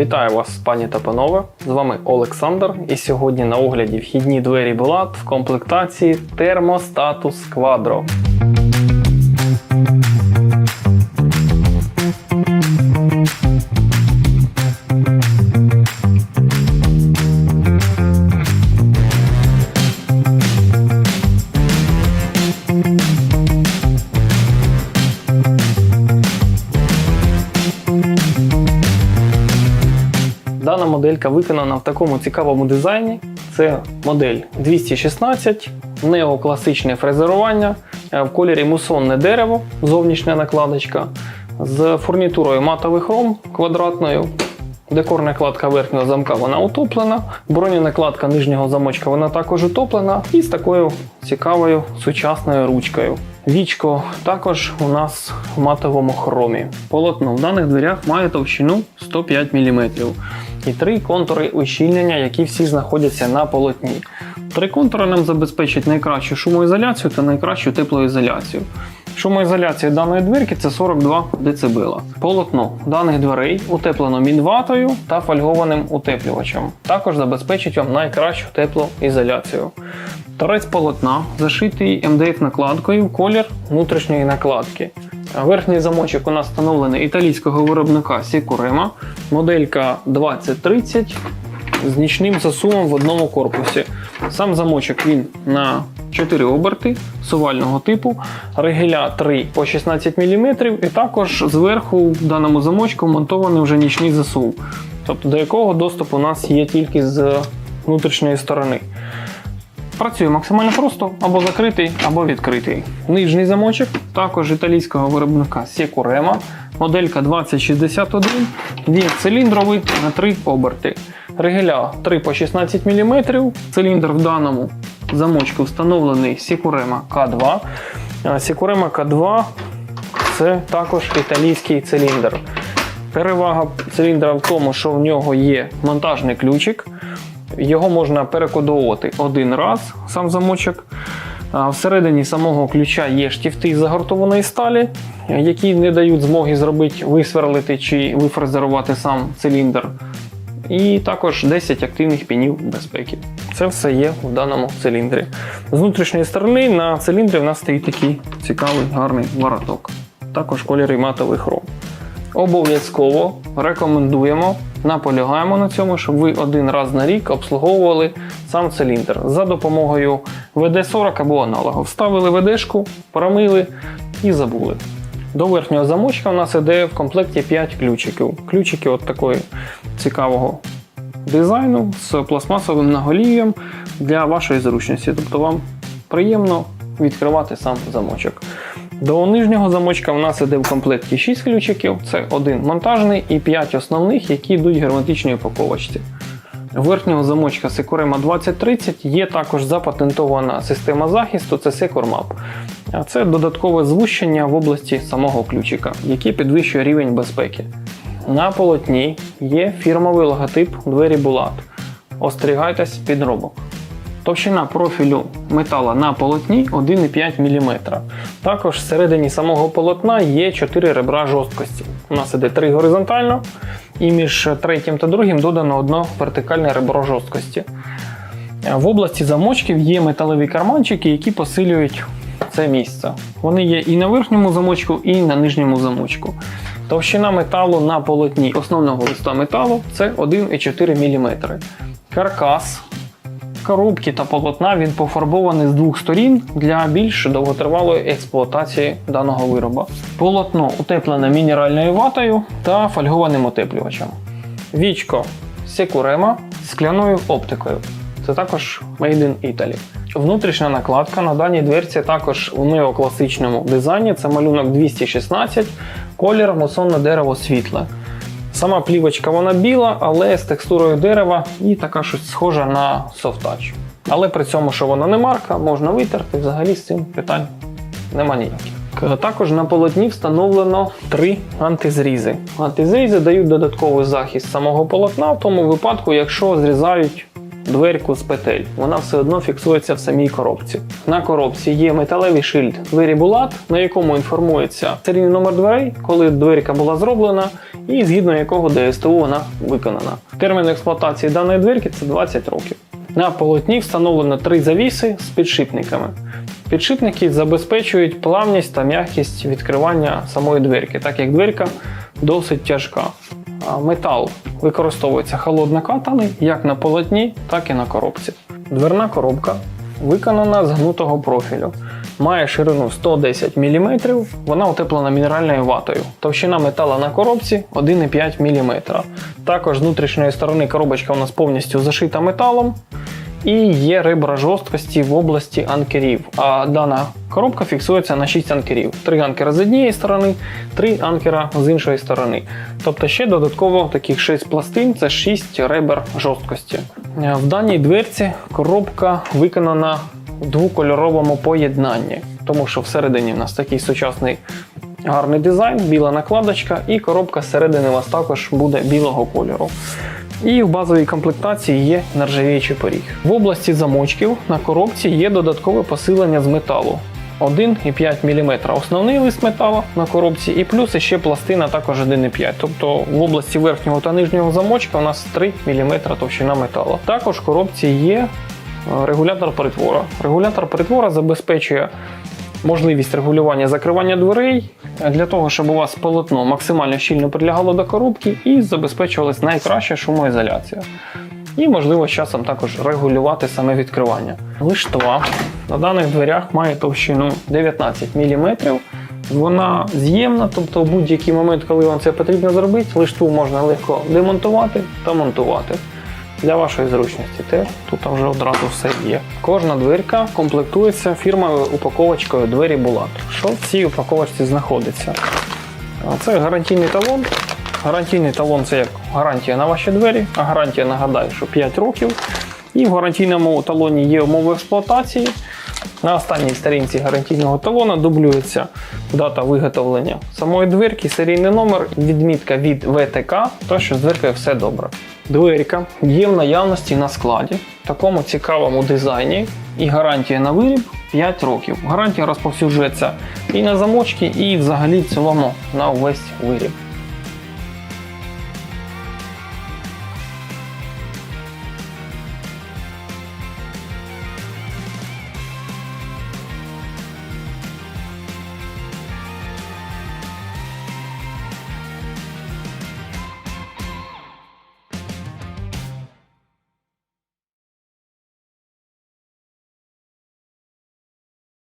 Вітаю вас, пані та панове! З вами Олександр. І сьогодні на огляді вхідні двері Булат в комплектації Thermostatus Quadro. Дана моделька виконана в такому цікавому дизайні. Це модель 216, неокласичне фрезерування е, в кольорі мусонне дерево, зовнішня накладочка, з фурнітурою матовий хром квадратною. Декорна кладка верхнього замка вона утоплена, броненакладка нижнього замочка вона також утоплена і з такою цікавою сучасною ручкою. Вічко також у нас в матовому хромі. Полотно в даних дверях має товщину 105 мм і три контури ущільнення, які всі знаходяться на полотні. Три контури нам забезпечать найкращу шумоізоляцію та найкращу теплоізоляцію. Шумоізоляція даної дверки це 42 дБ. Полотно даних дверей утеплено мінватою та фольгованим утеплювачем. Також забезпечить вам найкращу теплоізоляцію. Торець полотна зашитий МДФ накладкою колір внутрішньої накладки. Верхній замочок у нас встановлений італійського виробника Sicurema, моделька 2030 з нічним засувом в одному корпусі. Сам замочок він на 4 оберти сувального типу, регеля 3 по 16 мм, і також зверху в даному замочку монтований вже нічний засув, тобто до якого доступ у нас є тільки з внутрішньої сторони. Працює максимально просто, або закритий, або відкритий. Нижній замочок, також італійського виробника Securema, моделька 2061, він циліндровий на 3 оберти. Регеля 3 по 16 мм, циліндр в даному замочку встановлений Securema K2. А Securema K2 це також італійський циліндр. Перевага циліндра в тому, що в нього є монтажний ключик. Його можна перекодовувати один раз, сам замочок. Всередині самого ключа є штифти із загортованої сталі, які не дають змоги зробити висверлити чи вифрезерувати сам циліндр. І також 10 активних пінів безпеки. Це все є в даному циліндрі. З внутрішньої сторони на циліндрі в нас стоїть такий цікавий гарний вороток. Також в кольорі матовий хром. Обов'язково рекомендуємо, наполягаємо на цьому, щоб ви один раз на рік обслуговували сам циліндр за допомогою ВД-40 або аналогу. Вставили ВДшку, промили і забули. До верхнього замочка у нас іде в комплекті 5 ключиків. Ключики от такої цікавого дизайну з пластмасовим наголів'ям для вашої зручності. Тобто вам приємно відкривати сам замочок. До нижнього замочка в нас іде в комплекті 6 ключиків, це один монтажний і 5 основних, які йдуть в герметичній упаковочці. Верхнього замочка Securema 2030 є також запатентована система захисту, це SecureMap. А це додаткове звущення в області самого ключика, який підвищує рівень безпеки. На полотні є фірмовий логотип двері Булат. Остерігайтесь підробок. Товщина профілю метала на полотні 1,5 мм. Також всередині самого полотна є 4 ребра жорсткості. У нас іде 3 горизонтально, і між третім та другим додано одно вертикальне ребро жорсткості. В області замочків є металеві карманчики, які посилюють це місце. Вони є і на верхньому замочку, і на нижньому замочку. Товщина металу на полотні основного листа металу це 1,4 мм. Каркас коробки та полотна він пофарбований з двох сторін для більш довготривалої експлуатації даного вироба. Полотно утеплене мінеральною ватою та фольгованим утеплювачем. Вічко Securema з скляною оптикою. Це також Made in Italy. Внутрішня накладка на даній дверці також у неокласичному дизайні. Це малюнок 216, колір мусонне дерево світле. Сама плівочка вона біла, але з текстурою дерева і така щось схожа на софтач. Але при цьому, що вона не марка, можна витерти, взагалі з цим питань нема ніяких. Також на полотні встановлено три антизрізи. Антизрізи дають додатковий захист самого полотна в тому випадку, якщо зрізають дверку з петель. Вона все одно фіксується в самій коробці. На коробці є металевий шильд двері Булат, на якому інформується серійний номер дверей, коли дверка була зроблена, і згідно якого ДСТУ вона виконана. Термін експлуатації даної дверки це 20 років. На полотні встановлено три завіси з підшипниками. Підшипники забезпечують плавність та м'якість відкривання самої дверки, так як дверка досить тяжка. Метал використовується холодна катани як на полотні, так і на коробці. Дверна коробка виконана з гнутого профілю. Має ширину 110 мм, вона утеплена мінеральною ватою. Товщина метала на коробці 1,5 мм. Також з внутрішньої сторони коробочка у нас повністю зашита металом. І є ребра жорсткості в області анкерів. А дана коробка фіксується на 6 анкерів. 3 анкера з однієї сторони, 3 анкера з іншої сторони. Тобто ще додатково таких 6 пластин це 6 ребер жорсткості. В даній дверці коробка виконана в двокольоровому поєднанні, тому що всередині в нас такий сучасний гарний дизайн, біла накладочка, і коробка зсередини у вас також буде білого кольору. І в базовій комплектації є нержавіючий поріг. В області замочків на коробці є додаткове посилення з металу. 1,5 мм основний лист металу на коробці, і плюс ще пластина також 1,5 Тобто в області верхнього та нижнього замочка у нас 3 мм товщина металу. Також в коробці є е, регулятор притвора. Регулятор притвора забезпечує можливість регулювання закривання дверей для того, щоб у вас полотно максимально щільно прилягало до коробки і забезпечувалась найкраща шумоізоляція. І, можливо, з часом також регулювати саме відкривання. Лиштва на даних дверях має товщину 19 мм. Вона з'ємна, тобто в будь-який момент, коли вам це потрібно зробити, лиштву можна легко демонтувати та монтувати. Для вашої зручності теж тут вже одразу все є. Кожна двірка комплектується фірмовою упаковочкою двері Булат. Що в цій упаковочці знаходиться? Це гарантійний талон. Гарантійний талон це як гарантія на ваші двері, а гарантія нагадаю, що 5 років. І в гарантійному талоні є умови експлуатації. На останній сторінці гарантійного талона дублюється дата виготовлення самої дверки, серійний номер, відмітка від ВТК, то що з дверкою все добре. Дверка є в наявності на складі, в такому цікавому дизайні, і гарантія на виріб 5 років. Гарантія розповсюджується і на замочки, і взагалі в цілому на увесь виріб.